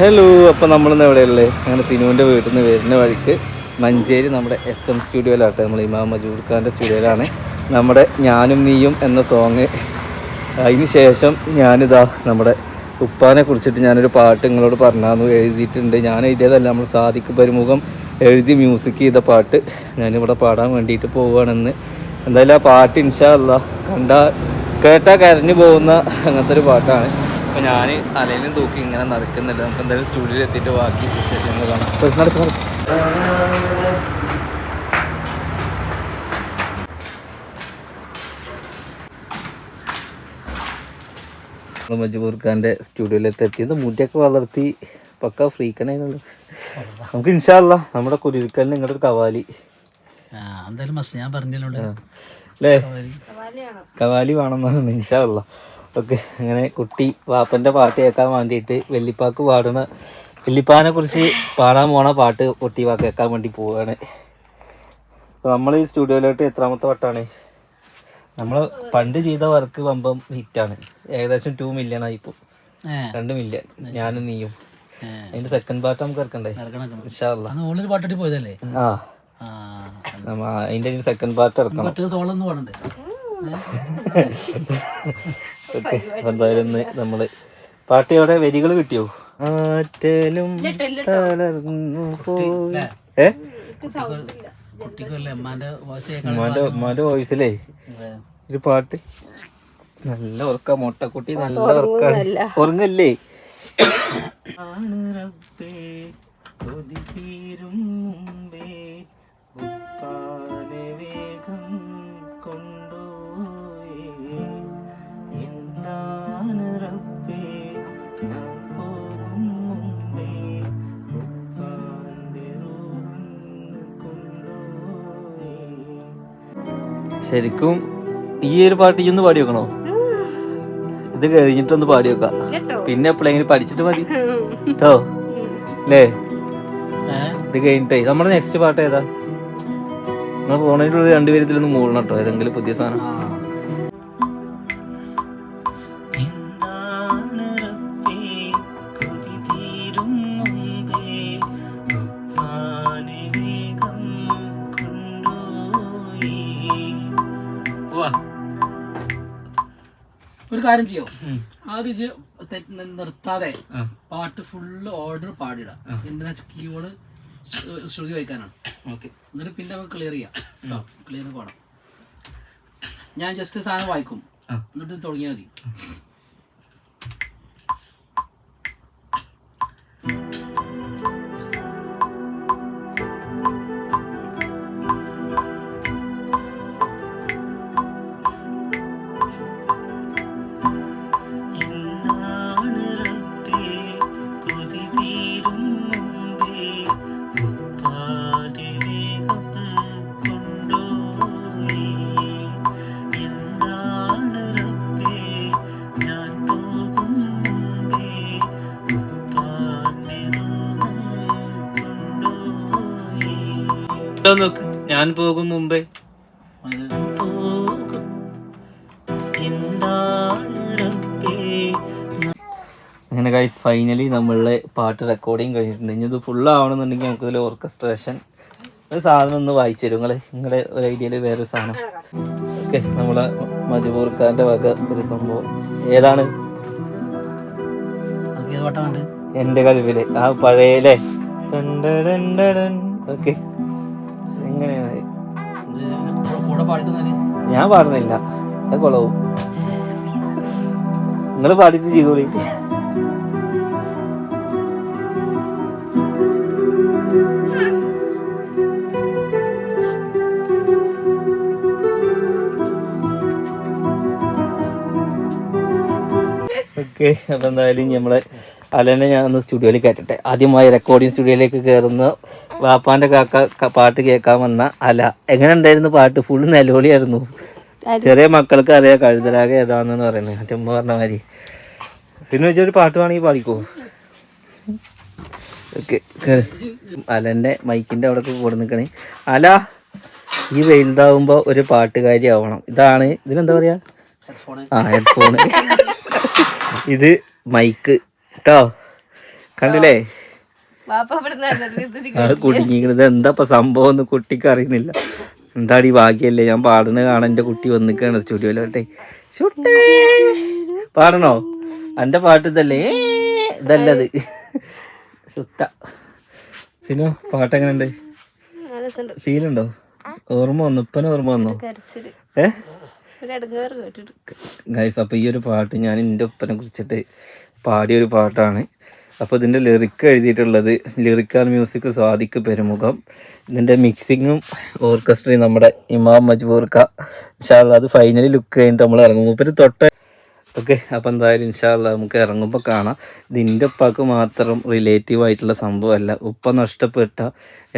Hello അപ്പോൾ നമ്മളിന്ന് എവിടെയുള്ളത് അങ്ങനെ സിനുവിന്റെ വീട്ടിൽ നിന്ന് വരുന്ന വഴിക്ക് മഞ്ചേരി നമ്മുടെ എസ് എം സ്റ്റുഡിയോയിലാട്ടെ നമ്മൾ ഇമാം മജൂർ ഖാന്റെ സ്റ്റുഡിയോയിലാണ് നമ്മുടെ ഞാനും നീയും എന്ന സോങ് അതിന് ശേഷം ഞാനിതാ നമ്മുടെ ഉപ്പാനെ കുറിച്ചിട്ട് ഞാനൊരു പാട്ട് നിങ്ങളോട് പറഞ്ഞു എഴുതിയിട്ടുണ്ട്. ഞാൻ എഴുതിയതല്ല നമ്മൾ സാധിക്ക് പരിമുഖം എഴുതി മ്യൂസിക് ചെയ്ത പാട്ട് ഞാനിവിടെ പാടാൻ വേണ്ടിയിട്ട് പോവുകയാണെന്ന്. എന്തായാലും ആ പാട്ട് ഇൻഷാ അല്ല കണ്ടാൽ കേട്ടാൽ കരഞ്ഞു പോകുന്ന അങ്ങനത്തെ ഒരു പാട്ടാണ്. അപ്പോൾ ഞാൻ അലയിലും തൂക്കി ഇങ്ങനെ നടക്കുന്നുണ്ട്. നമുക്ക് എന്തായാലും സ്റ്റുഡിയോയിൽ എത്തിയിട്ട് ബാക്കി വിശേഷങ്ങൾ കാണാം. മജ്ബൂർ ഖാന്റെ സ്റ്റുഡിയോയിലേക്ക് എത്തിയത് മുടിയൊക്കെ വളർത്തി പക്ക ഫ്രീക്കണേനുള്ളൂ നമുക്ക് ഇൻഷാല്ല നമ്മുടെ കുരുക്കലിന് നിങ്ങളുടെ ഒരു കവാലി. ആ എന്തായാലും ഞാൻ പറഞ്ഞല്ലോ അല്ലേ കവാലി. വേണമെന്നാണ് ഇൻഷാല്ല ഓക്കെ അങ്ങനെ കുട്ടി വാപ്പന്റെ പാട്ട് കേൾക്കാൻ വേണ്ടിയിട്ട് വെല്ലിപ്പാക്ക് പാടുന്ന വെല്ലിപ്പാനെ കുറിച്ച് പാടാൻ പോണ പാട്ട് കുട്ടി വാ കേൾക്കാൻ വേണ്ടി പോവുകയാണ് നമ്മൾ ഈ സ്റ്റുഡിയോയിലോട്ട് എത്രാമത്തെ വട്ടാണ് നമ്മൾ പണ്ട് ചെയ്ത വർക്ക് വമ്പം ഹിറ്റാണ് ഏകദേശം ടു മില്യൺ ആയി ഇപ്പോൾ രണ്ട് മില്യൺ ഞാനും നീയും. അതിന്റെ സെക്കൻഡ് പാർട്ട് നമുക്ക് ഇറക്കണ്ടേ പാട്ടിട്ട് പോയതല്ലേ? ആ. അതിന്റെ സെക്കൻഡ് പാർട്ട് ഇറക്കണം സോളൊന്നും പാടണ്ടേ? ഓക്കെ എന്തായാലും ഇന്ന് നമ്മൾ പാട്ടിയോടെ വരികൾ കിട്ടിയോ? ആറ്റലും തളർന്നു പോയി. ഏ? ഉമ്മാന്റെ ഉമ്മാന്റെ വോയിസിലേ ഒരു പാട്ട്. നല്ല ഉറക്ക മുട്ടക്കുട്ടി നല്ല ഉറക്ക. ഉറങ്ങല്ലേ? ആണ് റബ്ബേ, കൊതി തീരും മുമ്പേ ശരിക്കും ഈ ഒരു പാട്ട് ഈ ഒന്ന് പാടി വെക്കണോ? ഇത് കഴിഞ്ഞിട്ടൊന്ന് പാടി വെക്കാം. പിന്നെ എപ്പോഴെങ്കിലും പഠിച്ചിട്ട് മതി. കേട്ടോ അല്ലേ ഇത് കഴിഞ്ഞിട്ടേ. നമ്മുടെ നെക്സ്റ്റ് പാട്ട് ഏതാ? നമ്മൾ പോണതിനുള്ള രണ്ടുപേരത്തിലൊന്ന് മൂടണം കേട്ടോ ഏതെങ്കിലും പുതിയ സാധനം. ഒരു കാര്യം ചെയ്യോ? ആദ്യം നിർത്താതെ പാട്ട് ഫുള്ള് ഓർഡർ പാടിടാം എന്തിനാ കീബോർഡ് ശ്രുതി വയ്ക്കാനാണ് ഓക്കെ. എന്നിട്ട് പിന്നെ നമുക്ക് ക്ലിയർ ചെയ്യാം. ക്ലിയർ പാടാം ഞാൻ ജസ്റ്റ് സാധനം വായിക്കും. എന്നിട്ട് തുടങ്ങിയാൽ മതി. നോക്ക്. ഞാൻ പോകും മുമ്പേ. അങ്ങനെ ഗൈസ് ഫൈനലി നമ്മളുടെ പാട്ട് റെക്കോർഡിങ് കഴിഞ്ഞിട്ടുണ്ട്. ഇനി ഇത് ഫുൾ ആവണമെന്നുണ്ടെങ്കിൽ നമുക്ക് ഇതിൽ ഓർക്കസ്ട്രേഷൻ ഒരു സാധനം ഒന്ന് വായിച്ചു തരും. നിങ്ങൾ നിങ്ങളുടെ ഒരു ഐഡിയയിൽ വേറൊരു സാധനം. ഓക്കെ നമ്മളെ മജബൂർക്കാന്റെ വക ഒരു സംഭവം. ഏതാണ്? എന്റെ കൽവിൽ. ആ പഴയല്ലേ? ഓക്കെ പാടിക്കുന്നതിന് ഞാൻ പാടുന്നില്ല. അത് കൊളവും നിങ്ങൾ പാടിട്ട് ചെയ്തോളി. ഓക്കെ അപ്പൊ എന്തായാലും നമ്മളെ അലനെ ഞാൻ ഒന്ന് സ്റ്റുഡിയോയിൽ കയറ്റട്ടെ ആദ്യമായി റെക്കോർഡിംഗ് സ്റ്റുഡിയോയിലേക്ക് കയറുന്ന വാപ്പാന്റെ കാക്ക പാട്ട് കേൾക്കാൻ വന്ന അല. എങ്ങനെ ഉണ്ടായിരുന്നു പാട്ട്? ഫുൾ നിലവിളിയായിരുന്നു ചെറിയ മക്കൾക്ക് അറിയാം കഴുതരാക ഏതാണെന്ന് പറയുന്നത്. അച്ഛമ്മ പറഞ്ഞ മാതിരി. പിന്നെ വെച്ചൊരു പാട്ട് വേണമെങ്കിൽ പാടിക്കോ? ഓക്കെ. അലന്റെ മൈക്കിന്റെ അവിടെ കൂടെ നിൽക്കണേ. അല ഈ വലുതാവുമ്പോ ഒരു പാട്ടുകാരി ആവണം. ഇതാണ് ഇതിനെന്താ പറയാ? ഹെഡ്ഫോണ് ആ ഹെഡ്ഫോണ് ഇത് മൈക്ക്. കേട്ടോ? കണ്ടില്ലേ? അത് കുടുങ്ങിക്കുന്നത് എന്താ സംഭവം ഒന്നും കുട്ടിക്ക് അറിയുന്നില്ല. എന്താടി ഭാഗ്യല്ലേ? ഞാൻ പാടുന്ന കാണാൻ എന്റെ കുട്ടി വന്നിക്കാണ് സ്റ്റുഡിയോയിലോട്ടെ. ഷുട്ടേ പാടണോ? എന്റെ പാട്ട് ഇതല്ലേ? ഇതല്ലത്. സുട്ട സിനു പാട്ട് എങ്ങനെയുണ്ട് ഫീലുണ്ടോ ഓർമ്മ വന്നു. ഇപ്പന ഓർമ്മ വന്നോ? ഏഹ് ഗൈസ് അപ്പൊ ഈ ഒരു പാട്ട് ഞാൻ എന്റെ ഒപ്പനെ കുറിച്ചിട്ട് പാടിയ ഒരു പാട്ടാണ്. അപ്പോൾ ഇതിന്റെ ലിറിക്ക് എഴുതിയിട്ടുള്ളത് ലിറിക്കൽ മ്യൂസിക് സ്വാദിക്ക് പെരുമുഖം. ഇതിന്റെ മിക്സിങ്ങും ഓർക്കസ്ട്രയും നമ്മുടെ ഇമാം മജ്ബൂർക്ക ഇൻഷാല്ല അത് ഫൈനലി ലുക്ക് കഴിഞ്ഞിട്ട് നമ്മൾ ഇറങ്ങുമ്പോൾ മൂപ്പര് തൊട്ട് ഓക്കെ അപ്പോൾ എന്തായാലും ഇൻഷാല്ല നമുക്ക് ഇറങ്ങുമ്പോൾ കാണാം. ഇതിന്റെ ഉപ്പാക്ക് മാത്രം റിലേറ്റീവ് ആയിട്ടുള്ള സംഭവമല്ല. ഉപ്പ നഷ്ടപ്പെട്ട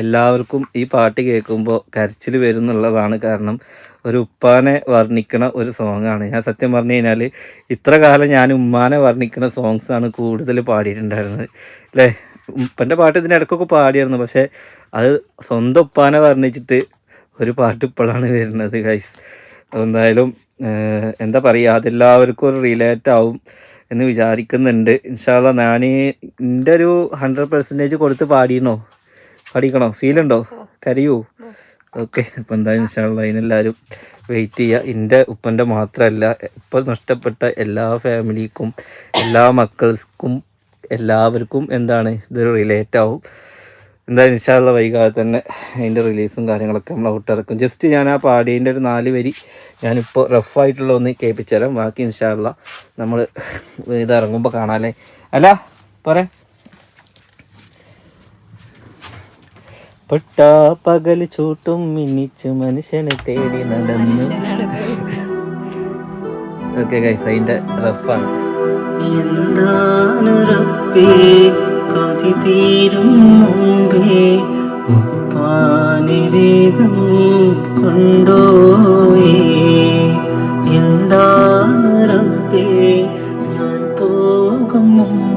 എല്ലാവർക്കും ഈ പാട്ട് കേൾക്കുമ്പോൾ കരച്ചിൽ വരുന്നുള്ളതാണ് കാരണം. ഒരു ഉപ്പാനെ വർണിക്കണ ഒരു സോങ്ങാണ് ഞാൻ സത്യം പറഞ്ഞു കഴിഞ്ഞാൽ ഇത്ര കാലം ഞാൻ ഉമ്മാനെ വർണിക്കുന്ന ആണ് കൂടുതൽ പാടിയിട്ടുണ്ടായിരുന്നത്. അല്ലേ ഉപ്പന്റെ പാട്ട് ഇതിന്റെ ഇടയ്ക്കൊക്കെ പാടിയായിരുന്നു. പക്ഷേ അത് സ്വന്തം ഉപ്പാനെ വർണിച്ചിട്ട് ഒരു പാട്ട് ഇപ്പോഴാണ് വരുന്നത് ഗൈസ് എന്തായാലും എന്താ പറയുക അതെല്ലാവർക്കും ഒരു റിലേറ്റ് ആവും എന്ന് വിചാരിക്കുന്നുണ്ട്. ഇൻഷാല്ല ഞാൻ എന്റെ ഒരു ഹൺഡ്രഡ് പെർസെന്റേജ് കൊടുത്ത് പാടിയണോ പാടിക്കണോ? ഫീലുണ്ടോ കരയൂ? ഓക്കെ അപ്പം എന്തായാലും ഇൻഷാള്ള അതിനെല്ലാവരും വെയിറ്റ് ചെയ്യുക എന്റെ ഉപ്പന്റെ മാത്രമല്ല ഇപ്പം നഷ്ടപ്പെട്ട എല്ലാ ഫാമിലിക്കും എല്ലാ മക്കൾക്കും എല്ലാവർക്കും എന്താണ് ഇതൊരു റിലേറ്റ് ആവും. എന്തായാലും ഇൻഷാള്ള വൈകാതെ തന്നെ അതിന്റെ റിലീസും കാര്യങ്ങളൊക്കെ നമ്മൾ ഔട്ടിറക്കും ജസ്റ്റ് ഞാൻ ആ പാടിയതിന്റെ ഒരു നാല് വരി ഞാനിപ്പോൾ റഫായിട്ടുള്ള ഒന്ന് കേൾപ്പിച്ചു തരാം ബാക്കി ഇൻഷാള്ള നമ്മൾ ഇത് ഇറങ്ങുമ്പോൾ കാണാമല്ലേ അല്ല? പറയാം പൊട്ടാ പകൽ ചൂട്ടും മിന്നിച്ചു മനുഷ്യനെ തേടി നടന്നു. ഓക്കെ ഗൈസ് അതിന്റെ റഫാണ് എന്താണ് റബ്ബേ? കൊണ്ടോയേ. എന്താണ് ഞാൻ പോകും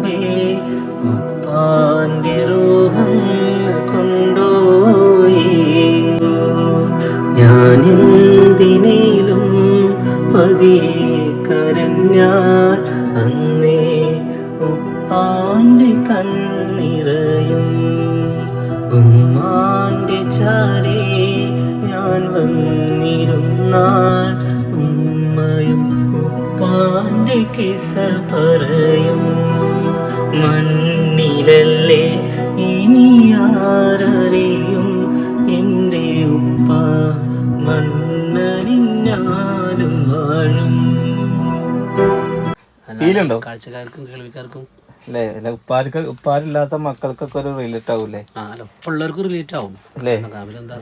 ഫീലുണ്ടോ കാഴ്ചക്കാർക്കും കേൾവിക്കാർക്കും. അല്ലേ? അല്ല ഉപ്പാർക്ക് ഉപ്പാരില്ലാത്ത മക്കൾക്കൊക്കെ ഒരു റിലേറ്റ് ആവൂലേ ആ അല്ല പിള്ളേർക്ക് റിലേറ്റ് ആവും. അല്ലേ? അവരെന്താ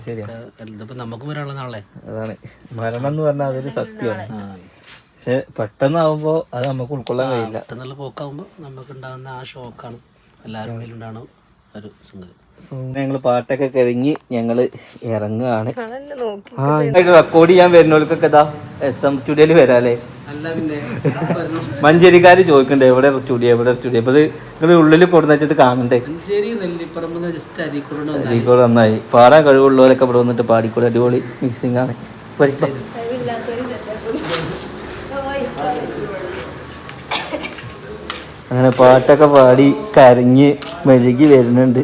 ഇതിപ്പോ നമുക്കും വരാനുള്ള നാളെ അതാണ്. മരണം എന്ന് പറഞ്ഞാൽ അതൊരു സത്യമാണ്. പക്ഷെ പെട്ടെന്നാവുമ്പോ അത് നമുക്ക് ഉൾക്കൊള്ളാൻ കഴിയില്ല. പെട്ടെന്നുള്ള പോക്കാവുമ്പോ നമുക്ക് ഉണ്ടാകുന്ന ആ ഷോക്കാണ് എല്ലാവരും ഉള്ളിലുണ്ടാണ് ഒരു സംഗതി. സോ ഞങ്ങൾ പാട്ടൊക്കെ കഴിഞ്ഞ് ഞങ്ങൾ ഇറങ്ങുകയാണ്. റെക്കോർഡ് ചെയ്യാൻ വരുന്നവർക്കൊക്കെ ഇതാ എസ് എം സ്റ്റുഡിയോയിൽ വരാല്ലേ? അല്ല പിന്നെ മഞ്ചേരിക്കാര് ചോദിക്കണ്ടേ എവിടെ സ്റ്റുഡിയോ എവിടെ സ്റ്റുഡിയോ അപ്പൊ നിങ്ങൾ ഉള്ളിൽ കൊടുന്ന വെച്ചത് കാണണ്ടേ? അരിക്കോട് നന്നായി പാടാൻ കഴിവുള്ളവരൊക്കെ ഇവിടെ വന്നിട്ട് പാടിക്കൂടെ? അടിപൊളി മിക്സിംഗ് ആണ്. അങ്ങനെ പാട്ടൊക്കെ പാടി കരഞ്ഞ് മെഴുകി വരുന്നുണ്ട്.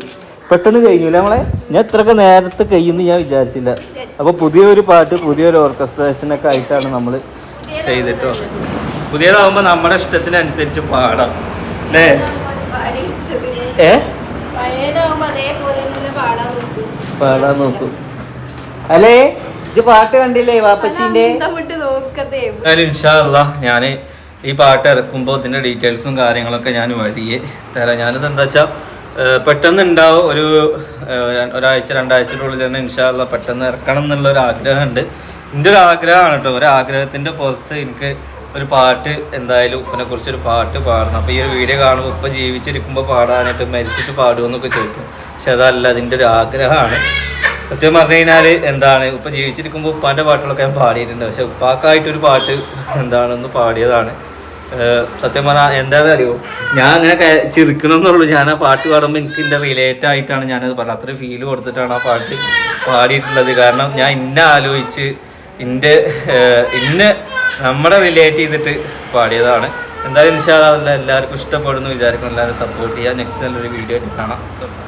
പെട്ടെന്ന് കഴിഞ്ഞില്ല നമ്മളെ? ഞാൻ ഇത്രയൊക്കെ നേരത്തെ കഴിയുമെന്ന് ഞാൻ വിചാരിച്ചില്ല. അപ്പൊ പുതിയൊരു പാട്ട് പുതിയൊരു ഓർക്കസ്ട്രേഷൻ ഒക്കെ ആയിട്ടാണ് നമ്മൾ ചെയ്തിട്ടോ. പുതിയതാവുമ്പോ നമ്മുടെ ഇഷ്ടത്തിനനുസരിച്ച് പാടാം. അല്ലേ ഏ? അതേപോലെ തന്നെ പാടാൻ നോക്കും. അല്ലേ? ഇത് പാട്ട് കണ്ടില്ലേ വാപ്പച്ചിന്റെ ഞാൻ ഇൻഷാല്ല ഈ പാട്ട് ഇറക്കുമ്പോൾ ഇതിന്റെ ഡീറ്റെയിൽസും കാര്യങ്ങളൊക്കെ ഞാൻ വഴിയെ തരാം. ഞാനിത് എന്താ വെച്ചാൽ പെട്ടെന്ന് ഉണ്ടാവും ഒരു ഒരാഴ്ച രണ്ടാഴ്ചയുടെ തന്നെ ഇൻഷാല്ല പെട്ടെന്ന് ഇറക്കണം എന്നുള്ള ഒരു ആഗ്രഹമുണ്ട്. എന്റെ ഒരു ആഗ്രഹമാണ് കേട്ടോ ഒരു ആഗ്രഹത്തിന്റെ പുറത്ത് എനിക്ക് ഒരു പാട്ട് എന്തായാലും ഉപ്പനെ കുറിച്ച് ഒരു പാട്ട് പാടണം. അപ്പോൾ ഈ ഒരു വീഡിയോ കാണുമ്പോൾ ഉപ്പ ജീവിച്ചിരിക്കുമ്പോൾ പാടാനായിട്ട് മരിച്ചിട്ട് പാടുമെന്നൊക്കെ ചോദിക്കും. പക്ഷെ അതല്ല അതിന്റെ ഒരു ആഗ്രഹമാണ്. സത്യം പറഞ്ഞു കഴിഞ്ഞാൽ എന്താണ് ഉപ്പ ജീവിച്ചിരിക്കുമ്പോൾ ഉപ്പാന്റെ പാട്ടുകളൊക്കെ ഞാൻ പാടിയിട്ടുണ്ട്. പക്ഷെ ഉപ്പാക്കായിട്ടൊരു പാട്ട് എന്താണെന്ന് പാടിയതാണ്. സത്യം പറഞ്ഞാൽ എന്താണെന്ന് അറിയോ ഞാൻ അങ്ങനെ ചിരിക്കണമെന്നുള്ളൂ ഞാൻ ആ പാട്ട് പാടുമ്പോൾ എനിക്ക് എന്റെ റിലേറ്റ് ആയിട്ടാണ് ഞാനത് പറഞ്ഞത്. അത്രയും ഫീൽ കൊടുത്തിട്ടാണ് ആ പാട്ട് പാടിയിട്ടുള്ളത്. കാരണം ഞാൻ ഇന്നെ ആലോചിച്ച് ഇന്റെ ഇന്നെ നമ്മളെ റിലേറ്റ് ചെയ്തിട്ട് പാടിയതാണ്. എന്തായാലും ഇൻഷാ അല്ലാ എല്ലാവർക്കും ഇഷ്ടപ്പെടുന്നു വിചാരിക്കുന്നു. എല്ലാവരും സപ്പോർട്ട് ചെയ്യുക നെക്സ്റ്റ് നല്ലൊരു വീഡിയോ ആയിട്ട് കാണാം.